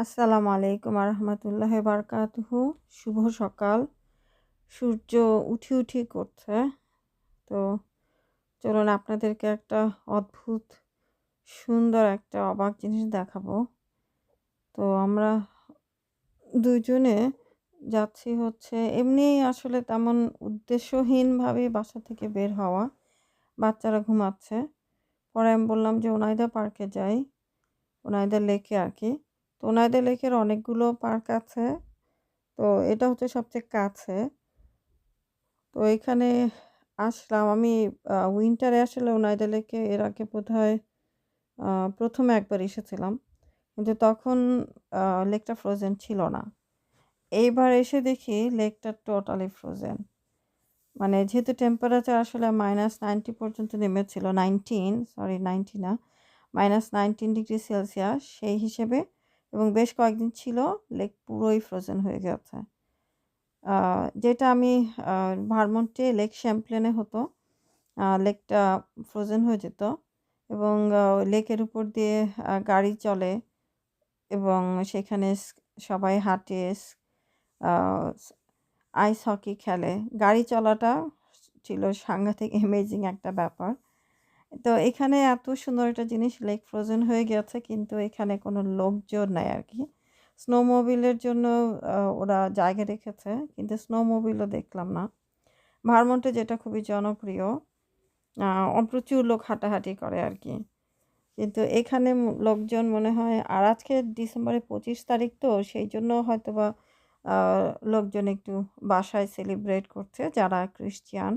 আসসালামু আলাইকুম রহমতুল্লাহ বারকাতুহু। শুভ সকাল। সূর্য উঠি উঠি করছে। তো চলুন আপনাদেরকে একটা অদ্ভুত, সুন্দর একটা অবাক জিনিস দেখাবো। তো আমরা দুইজনে যাচ্ছি হচ্ছে এমনি আসলে তেমন উদ্দেশ্যহীনভাবে বাসা থেকে বের হওয়া। বাচ্চারা ঘুমাচ্ছে। পরে আমি বললাম যে ওনাইদা পার্কে যাই। ওনাইদা লেকে আর কি। তো ওনাইদা লেকের অনেকগুলো পার্ক আছে। তো এটা হচ্ছে সবচেয়ে কাছে। তো এখানে আসলাম আমি উইন্টারে আসলে ওনাইদা লেকে এর আগে বোধ হয় প্রথমে একবার এসেছিলাম। কিন্তু তখন লেকটা ফ্রোজেন ছিল না। এইবার এসে দেখি লেকটা টোটালি ফ্রোজেন মানে যেহেতু টেম্পারেচার আসলে মাইনাস নাইনটি পর্যন্ত নেমেছিল নাইনটিন সরি নাইনটি না মাইনাস নাইনটিন ডিগ্রি সেলসিয়াস সেই হিসেবে এবং বেশ কয়েকদিন ছিল, লেক পুরোই ফ্রোজেন হয়ে গেছে। যেটা আমি ভারমন্টে লেক শ্যাম্পলেনে হতো লেকটা ফ্রোজেন হয়ে যেত এবং লেকের উপর দিয়ে গাড়ি চলে এবং সেখানে সবাই হাঁটে আইস হকি খেলে। গাড়ি চলাটা ছিল সাংঘাতিক এমেজিং একটা ব্যাপার। তো এখানে এত সুন্দর একটা জিনিস লেক ফ্রোজেন হয়ে গেছে, কিন্তু এখানে কোনো লোকজন নাই আর কি স্নোমোবিলের জন্য ওরা জায়গা রেখেছে, কিন্তু স্নোমোবিলও দেখলাম না। ভারমন্টে যেটা খুবই জনপ্রিয় প্রচুর লোক হাঁটাহাঁটি করে আর কি কিন্তু এখানে লোকজন মনে হয়, আর আজকে ডিসেম্বরের পঁচিশ তারিখ তো, সেই জন্য হয়তো বা লোকজন একটু বাসায় সেলিব্রেট করছে, যারা ক্রিশ্চিয়ান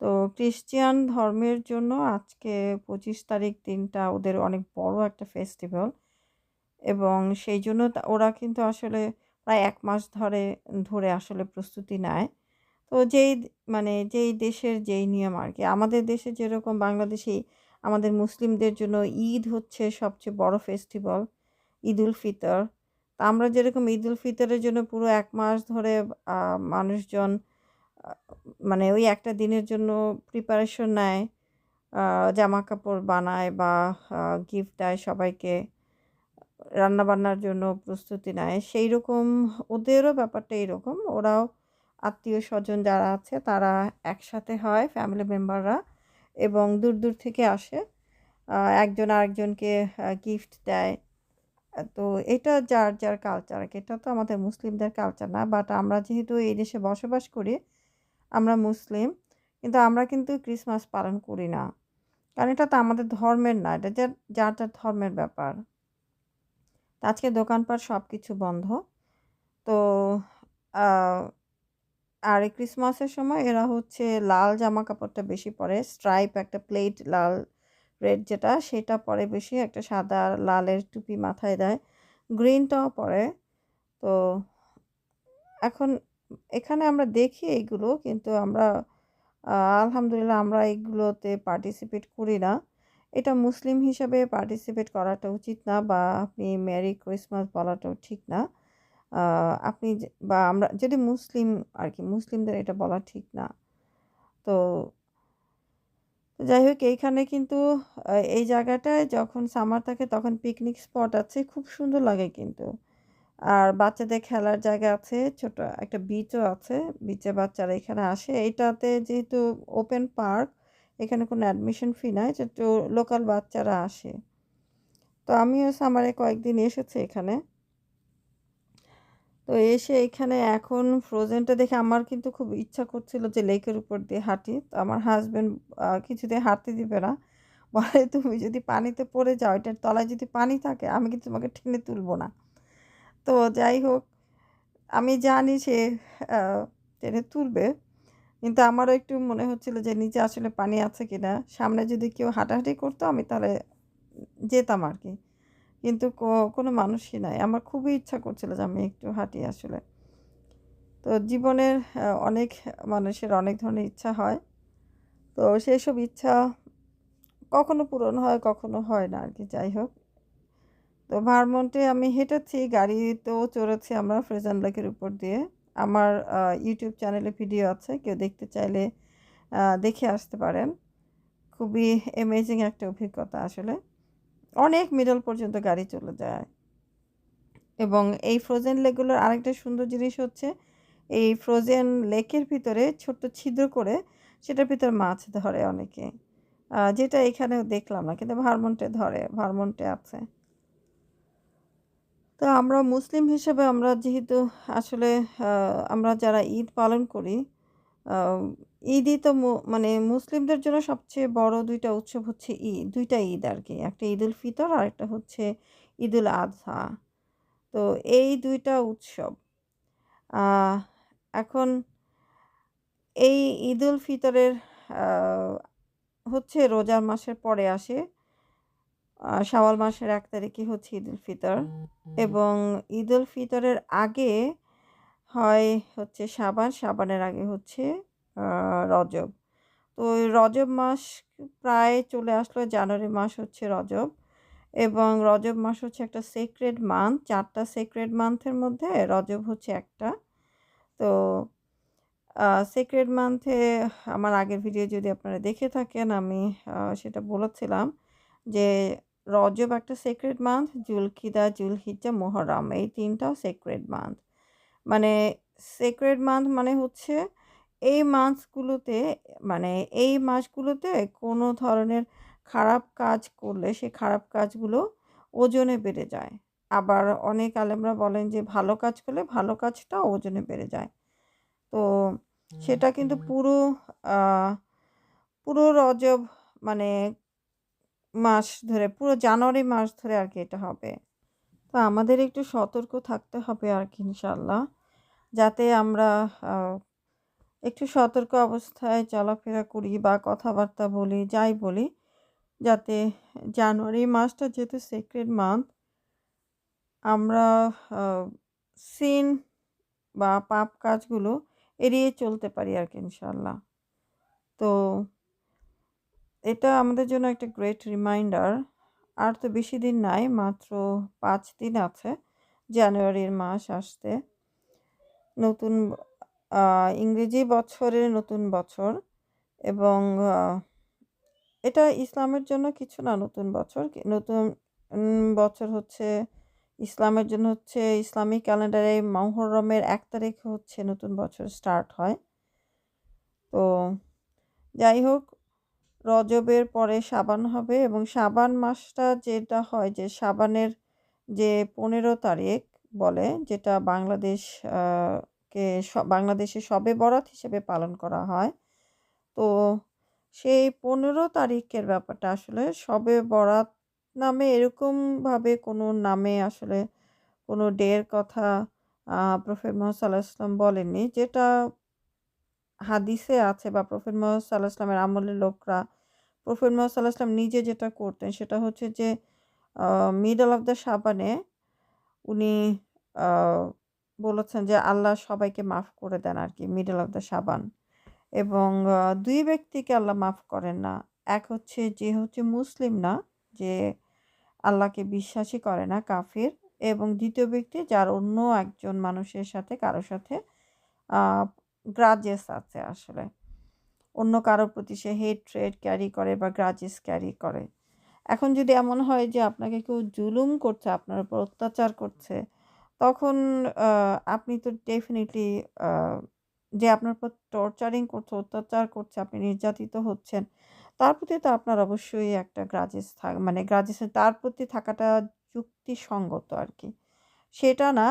তো ক্রিশ্চিয়ান ধর্মের জন্য আজকে পঁচিশ তারিখ দিনটা ওদের অনেক বড় একটা ফেস্টিভ্যাল এবং সেই জন্য ওরা কিন্তু আসলে প্রায় এক মাস ধরে ধরে আসলে প্রস্তুতি নেয়। তো যেই মানে যেই দেশের যেই নিয়ম আর কি, আমাদের দেশে যেরকম বাংলাদেশি, আমাদের মুসলিমদের জন্য ঈদ হচ্ছে সবচেয়ে বড় ফেস্টিভ্যাল ঈদ উল ফিতর। তা আমরা যেরকম ঈদ উল ফিতরের জন্য পুরো এক মাস ধরে মানুষজন মানে ওই একটা দিনের জন্য প্রিপারেশন নেয় জামা কাপড় বানায় বা গিফট দেয় সবাইকে, রান্নাবান্নার জন্য প্রস্তুতি নেয়। সেই রকম ওদেরও ব্যাপারটা এইরকম ওরাও আত্মীয় স্বজন যারা আছে তারা একসাথে হয় ফ্যামিলি মেম্বাররা এবং দূর দূর থেকে আসে। একজন আরেকজনকে গিফট দেয়। তো এটা যার যার কালচার এটা তো আমাদের মুসলিমদের কালচার না বাট আমরা যেহেতু এই দেশে বসবাস করি আমরা মুসলিম, কিন্তু আমরা কিন্তু ক্রিসমাস পালন করি না। কারণ এটা তো আমাদের ধর্মের না, এটা যার যার যার ধর্মের ব্যাপার। আজকে দোকানপাট সব কিছু বন্ধ। তো আর এই ক্রিসমাসের সময় এরা হচ্ছে লাল জামা কাপড়টা বেশি পরে স্ট্রাইপ একটা প্লেট লাল রেড যেটা, সেটা পরে বেশি, একটা সাদা লালের টুপি মাথায় দেয়। গ্রিনটাও পরে। তো, এখন এখানে আমরা দেখি এইগুলো কিন্তু আমরা আলহামদুলিল্লাহ আমরা এইগুলোতে পার্টিসিপেট করি না। এটা মুসলিম হিসাবে পার্টিসিপেট করাটা উচিত না বা আপনি মেরি ক্রিসমাস বলাটাও ঠিক না। আপনি বা আমরা, যদি মুসলিম আর কি, মুসলিমদের এটা বলা ঠিক না। তো যাই হোক, এইখানে কিন্তু এই জায়গাটায় যখন সামার থাকে তখন পিকনিক স্পট আছে, খুব সুন্দর লাগে কিন্তু। আর বাচ্চাদের খেলার জায়গা আছে, ছোট একটা বিচও আছে। বিচে বাচ্চারা এখানে আসে। এইটাতে যেহেতু ওপেন পার্ক এখানে কোনো অ্যাডমিশন ফি নাই তো লোকাল বাচ্চারা আসে। তো আমিও সামারে কয়েকদিন এসেছি এখানে। তো এসে এখানে এখন ফ্রোজেনটা দেখে আমার কিন্তু খুব ইচ্ছা করছিল যে লেকের উপর দিয়ে হাঁটি। তো আমার হাজব্যান্ড কিছুতে হাঁটতে দিবে না। বলে, তুমি যদি পানিতে পড়ে যাও, এটার তলায় যদি পানি থাকে, আমি কিন্তু তোমাকে টেনে তুলবো না। তো যাই হোক, আমি জানি সে টেনে তুলবে। কিন্তু আমারও একটু মনে হচ্ছিল যে নিচে আসলে পানি আছে কি না সামনে যদি কেউ হাঁটাহাঁটি করতো, আমি তাহলে যেতাম আর কি কিন্তু কোনো মানুষই নাই। আমার খুবই ইচ্ছা করছিল যে আমি একটু হাঁটি আসলে। তো জীবনের অনেক মানুষের অনেক ধরনের ইচ্ছা হয়। তো সেই সব ইচ্ছা কখনো পূরণ হয়, কখনো হয় না আর কি যাই হোক। তো ভারমন্টে আমি হেঁটেছি, গাড়িতেও চড়েছি আমরা ফ্রেজান লেকের উপর দিয়ে। আমার ইউটিউব চ্যানেলে ভিডিও আছে, কেউ দেখতে চাইলে দেখে আসতে পারেন। খুবই অ্যামেজিং একটা অভিজ্ঞতা আসলে। অনেক মিডল পর্যন্ত গাড়ি চলে যায়। এবং এই ফ্রোজেন লেকগুলোর আরেকটা সুন্দর জিনিস হচ্ছে, এই ফ্রোজেন লেকের ভিতরে ছোট্ট ছিদ্র করে সেটার ভিতরে মাছ ধরে অনেকে। যেটা এখানেও দেখলাম না, কিন্তু ভারমন্টে ধরে, ভারমন্টে আছে। তো আমরা মুসলিম হিসেবে আমরা যেহেতু আসলে আমরা যারা ঈদ পালন করি ঈদই তো মানে মুসলিমদের জন্য সবচেয়ে বড় দুইটা উৎসব হচ্ছে ঈদ দুইটা ঈদ আর কি একটা ঈদুল ফিতর আর একটা হচ্ছে ঈদুল আজহা তো এই দুইটা উৎসব এখন এই ঈদুল ফিতরের হচ্ছে রোজার মাসের পরে আসে। শাওয়াল মাসের এক তারিখে হচ্ছে ঈদুল ফিতর। এবং ঈদুল ফিতরের আগে হয় হচ্ছে সাবান সাবানের আগে হচ্ছে রজব। তো রজব মাস প্রায় চলে আসলো, জানুয়ারি মাস হচ্ছে রজব। এবং রজব মাস হচ্ছে একটা সেক্রেড মান্থ চারটা সেক্রেড মান্থের মধ্যে রজব হচ্ছে একটা। তো সেক্রেড মান্থে আমার আগের ভিডিও যদি আপনারা দেখে থাকেন, আমি সেটা বলেছিলাম। যে রজব একটা সেক্রেট মান্থ জুলকিদা জুলহিজ্জা মোহরম এই তিনটাও সেক্রেট মান্থ মানে সেক্রেড মান্থ মানে হচ্ছে এই মাসগুলোতে মানে এই মাসগুলোতে কোনো ধরনের খারাপ কাজ করলে সেই খারাপ কাজগুলো ওজনে বেড়ে যায়। আবার অনেক আলেমরা বলেন যে ভালো কাজ করলে ভালো কাজটা ওজনে বেড়ে যায়। তো সেটা কিন্তু পুরো পুরো রজব মানে মাস ধরে, পুরো জানুয়ারি মাস ধরে আর কি এটা হবে। তো আমাদের একটু সতর্ক থাকতে হবে আর কি ইনশাল্লাহ যাতে আমরা একটু সতর্ক অবস্থায় চলাফেরা করি বা কথাবার্তা বলি, যাই বলি, যাতে জানুয়ারি মাসটা যেহেতু সেক্রেড মান্থ আমরা সিন বা পাপ কাজগুলো এড়িয়ে চলতে পারি আর কি ইনশাল্লাহ তো এটা আমাদের জন্য একটা গ্রেট রিমাইন্ডার আর তো বেশি দিন নাই, মাত্র পাঁচ দিন আছে, জানুয়ারির মাস আসতে। নতুন ইংরেজি বছরের নতুন বছর এবং এটা ইসলামের জন্য কিছু না, নতুন বছর। নতুন বছর হচ্ছে, ইসলামের জন্য হচ্ছে, ইসলামিক ক্যালেন্ডারে মহরমের এক তারিখ হচ্ছে নতুন বছর স্টার্ট হয়। তো যাই হোক রজবের পরে সাবান হবে এবং সাবান মাসটা যেটা হয় যে সাবানের যে পনেরো তারিখ বলে যেটা বাংলাদেশ কে বাংলাদেশে সবে বরাত হিসেবে পালন করা হয়। তো সেই পনেরো তারিখের ব্যাপারটা আসলে সবে বরাত নামে এরকমভাবে কোনো নামে আসলে কোনো ডের কথা প্রফেট মোহাম্মদ সাল্লাহ ইসলাম বলেননি। যেটা হাদিসে আছে বা প্রফেট মোহাম্মদ সাল্লাহ ইসলামের আমলের লোকরা, প্রফেট মোহাম্মদ সাল্লাহ ইসলাম নিজে যেটা করতেন সেটা হচ্ছে যে মিডল অফ দ্য সাবানে উনি বলেছেন যে আল্লাহ সবাইকে মাফ করে দেন আর কি মিডল অফ দ্য সাবান। এবং দুই ব্যক্তিকে আল্লাহ মাফ করেন না। এক হচ্ছে যে হচ্ছে মুসলিম না, যে আল্লাহকে বিশ্বাসই করে না, কাফির। এবং দ্বিতীয় ব্যক্তি যার অন্য একজন মানুষের সাথে, কারোর সাথে গ্রাজেস আছে আসলে। অন্য কারোর প্রতি সে হেট ট্রেড ক্যারি করে বা গ্রাজেস ক্যারি করে। এখন যদি এমন হয় যে আপনাকে কেউ জুলুম করছে, আপনার উপর অত্যাচার করছে, তখন আপনি তো ডেফিনেটলি যে আপনার উপর টর্চারিং করছে, অত্যাচার করছে, আপনি নির্যাতিত হচ্ছেন, তার প্রতি তো আপনার অবশ্যই একটা গ্রাজেস থাক মানে গ্রাজেস তার প্রতি থাকাটা যুক্তিসঙ্গত আর কি। সেটা না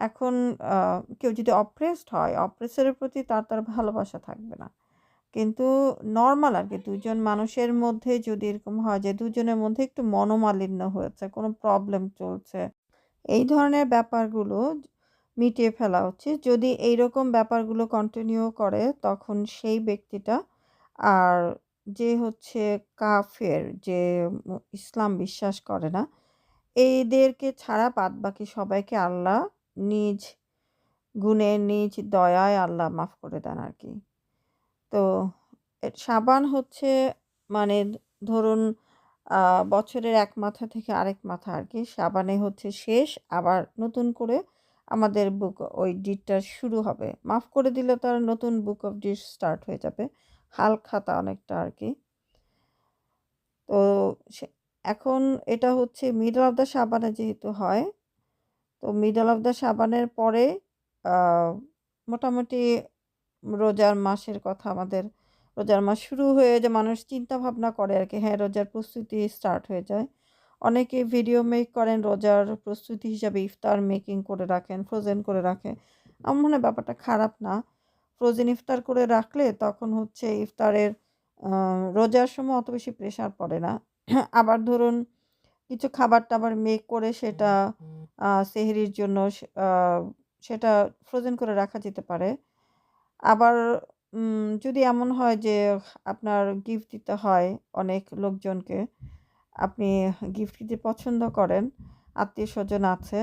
এখন কেউ যদি অপ্রেসড হয় অপ্রেসরের প্রতি তার তার ভালোবাসা থাকবে না। কিন্তু নর্মাল আর কি দুজন মানুষের মধ্যে যদি এরকম হয় যে, দুজনের মধ্যে একটু মনোমালিন্য হয়েছে, কোনো প্রবলেম চলছে, এই ধরনের ব্যাপারগুলো মিটিয়ে ফেলা উচিত। যদি এইরকম ব্যাপারগুলো কন্টিনিউ করে, তখন সেই ব্যক্তিটা আর যে হচ্ছে কাফের, যে ইসলাম বিশ্বাস করে না, এইদেরকে ছাড়া বাদ বাকি সবাইকে আল্লাহ নিজ গুণে নিজ দয়ায় আল্লাহ মাফ করে দেন আর কি। তো সাবান হচ্ছে মানে ধরুন বছরের এক মাথা থেকে আরেক মাথা আর কি। সাবানে হচ্ছে শেষ, আবার নতুন করে আমাদের বুক ওই ডিটটা শুরু হবে। মাফ করে দিলে তো আর নতুন বুক অফ ডিট স্টার্ট হয়ে যাবে। হাল খাতা অনেকটা আর কি। তো এখন এটা হচ্ছে মিডল অফ দ্য সাবানে যেহেতু হয় তো মিডল অফ দ্য সাবানের পরে মোটামুটি রোজার মাসের কথা আমাদের, রোজার মাস শুরু হয়ে যে মানুষ চিন্তা ভাবনা করে আর কি হ্যাঁ রোজার প্রস্তুতি স্টার্ট হয়ে যায়। অনেকে ভিডিও মেক করেন, রোজার প্রস্তুতি হিসাবে ইফতার মেকিং করে রাখেন ফ্রোজেন করে রাখেন। আমার মনে হয় ব্যাপারটা খারাপ না। ফ্রোজেন ইফতার করে রাখলে তখন হচ্ছে ইফতারের রোজার সময় অত বেশি প্রেশার পড়ে না। আবার ধরুন কিছু খাবার টাবার মেক করে সেটা সেহরির জন্য সেটা ফ্রোজেন করে রাখা যেতে পারে। আবার যদি এমন হয় যে আপনার গিফট দিতে হয় অনেক লোকজনকে, আপনি গিফট দিতে পছন্দ করেন আত্মীয় স্বজন আছে,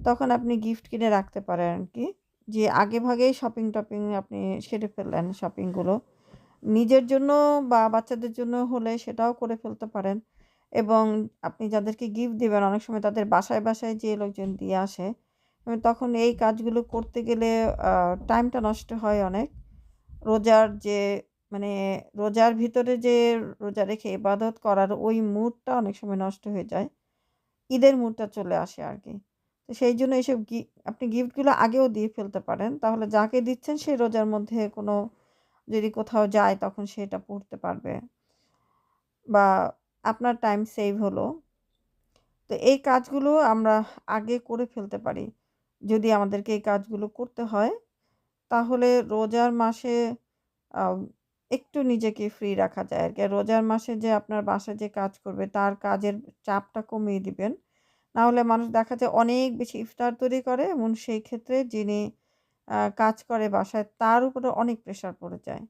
তখন আপনি গিফট কিনে রাখতে পারেন আর কি। যে আগে ভাগেই শপিং টপিং আপনি সেরে ফেললেন শপিংগুলো নিজের জন্য বা বাচ্চাদের জন্য হলে সেটাও করে ফেলতে পারেন। এবং আপনি যাদেরকে গিফট দেবেন, অনেক সময় তাদের বাসায় বাসায় যে লোকজন দিয়ে আসে তখন এই কাজগুলো করতে গেলে টাইমটা নষ্ট হয় অনেক। রোজার যে মানে রোজার ভিতরে যে রোজা রেখে ইবাদত করার ওই মুডটা অনেক সময় নষ্ট হয়ে যায়। ঈদের মুডটা চলে আসে আর কি তো সেই জন্য এইসব গি আপনি গিফটগুলো আগেও দিয়ে ফেলতে পারেন। তাহলে যাকে দিচ্ছেন সেই রোজার মধ্যে কোনো যদি কোথাও যায় তখন সেটা পড়তে পারবে। বা আপনার টাইম সেভ হলো। তো এই কাজগুলো আমরা আগে করে ফেলতে পারি। যদি আমাদেরকে এই কাজগুলো করতে হয়, তাহলে রোজার মাসে একটু নিজেকে ফ্রি রাখা যায় আর কি রোজার মাসে যে আপনার বাসায় যে কাজ করবে, তার কাজের চাপটা কমিয়ে দিবেন। নাহলে মানুষ দেখা যায় অনেক বেশি ইফতার তৈরি করে এবং সেই ক্ষেত্রে যিনি কাজ করে বাসায়, তার উপরে অনেক প্রেশার পড়ে যায়।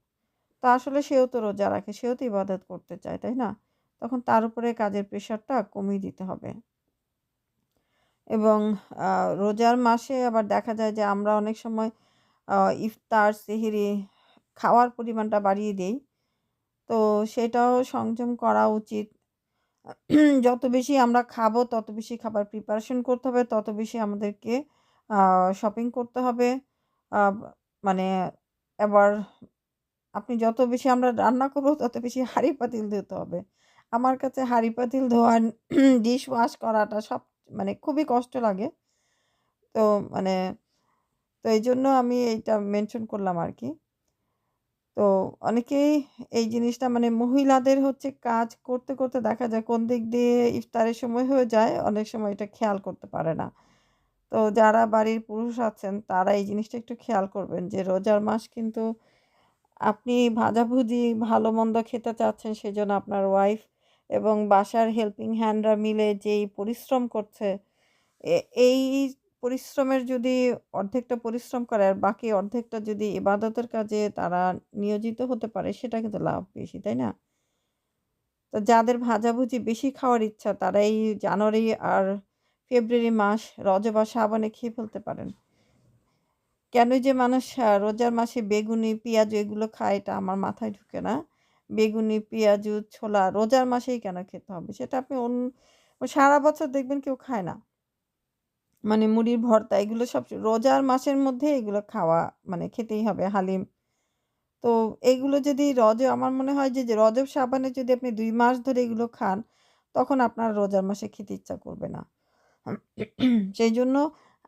তা আসলে সেও তো রোজা রাখে, সেও তো ইবাদত করতে চায়, তাই না? তখন তার উপরে কাজের প্রেশারটা কমিয়ে দিতে হবে। এবং রোজার মাসে আবার দেখা যায় যে আমরা অনেক সময় ইফতার, সেহেরি খাওয়ার পরিমাণটা বাড়িয়ে দিই। তো সেটাও সংযম করা উচিত। যত বেশি আমরা খাব, তত বেশি খাবার প্রিপারেশন করতে হবে, তত বেশি আমাদেরকে শপিং করতে হবে। মানে এবার আপনি যত বেশি আমরা রান্না করব, তত বেশি হাঁড়ি পাতিল দিতে হবে। আমার কাছে হাঁড়ি পাতিল ধোয়া ডিশ ওয়াশ করাটা সব মানে খুবই কষ্ট লাগে। তো মানে তো এই জন্য আমি এইটা মেনশন করলাম আর কি তো অনেকেই এই জিনিসটা মানে মহিলাদের হচ্ছে কাজ করতে করতে দেখা যায় কোন দিক দিয়ে ইফতারের সময় হয়ে যায়, অনেক সময় এটা খেয়াল করতে পারে না। তো যারা বাড়ির পুরুষ আছেন, তারা এই জিনিসটা একটু খেয়াল করবেন যে রোজার মাস কিন্তু আপনি ভাজাভুজি, ভালো মন্দ খেতে চাচ্ছেন সেজন্য আপনার ওয়াইফ এবং বাসার হেল্পিং হ্যান্ডরা মিলে যেই পরিশ্রম করছে এই পরিশ্রমের যদি অর্ধেকটা পরিশ্রম করে আর বাকি অর্ধেকটা যদি ইবাদতের কাজে তারা নিয়োজিত হতে পারে, সেটা কিন্তু লাভ বেশি, তাই না? তো যাদের ভাজাভুজি বেশি খাওয়ার ইচ্ছা তারা এই জানুয়ারি আর ফেব্রুয়ারি মাস রজ বা সাবানে খেয়ে ফেলতে পারেন। কেন যে মানুষ রোজার মাসে বেগুনি, পেঁয়াজ এগুলো খায়, এটা আমার মাথায় ঢুকে না। বেগুনি, পেঁয়াজু, ছোলা রোজার মাসেই কেন খেতে হবে? সেটা আপনি অন্য সারা বছর দেখবেন কেউ খায় না। মানে মুড়ির ভর্তা এগুলো সব রোজার মাসের মধ্যে এগুলো খাওয়া মানে খেতেই হবে, হালিম। তো এইগুলো যদি রজ, আমার মনে হয় যে রজব সাবানে যদি আপনি দুই মাস ধরে এগুলো খান, তখন আপনার রোজার মাসে খেতে ইচ্ছা করবে না। সেই জন্য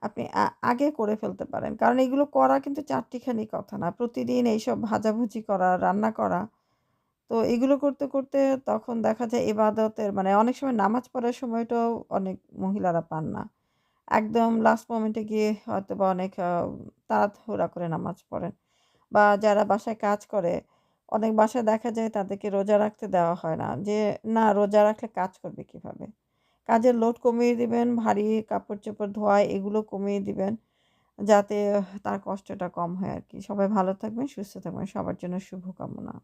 আপনি আগে করে ফেলতে পারেন। কারণ এগুলো করা কিন্তু চারটিখানি কথা না। প্রতিদিন এইসব ভাজাভুজি করা, রান্না করা তো এগুলো করতে করতে তখন দেখা যায় এবাদতের মানে অনেক সময় নামাজ পড়ার সময়টাও অনেক মহিলারা পান না। একদম লাস্ট মোমেন্টে গিয়ে হয়তো বা অনেক তাড়াহুড়া করে নামাজ পড়েন। বা যারা বাসায় কাজ করে, অনেক বাসায় দেখা যায় তাদেরকে রোজা রাখতে দেওয়া হয় না। যে না, রোজা রাখলে কাজ করবে কীভাবে? কাজের লোড কমিয়ে দিবেন, ভারী কাপড় চোপড়, ধোয়া এগুলো কমিয়ে দিবেন যাতে তার কষ্টটা কম হয় আর কি সবাই ভালো থাকবেন, সুস্থ থাকবেন। সবার জন্য শুভকামনা।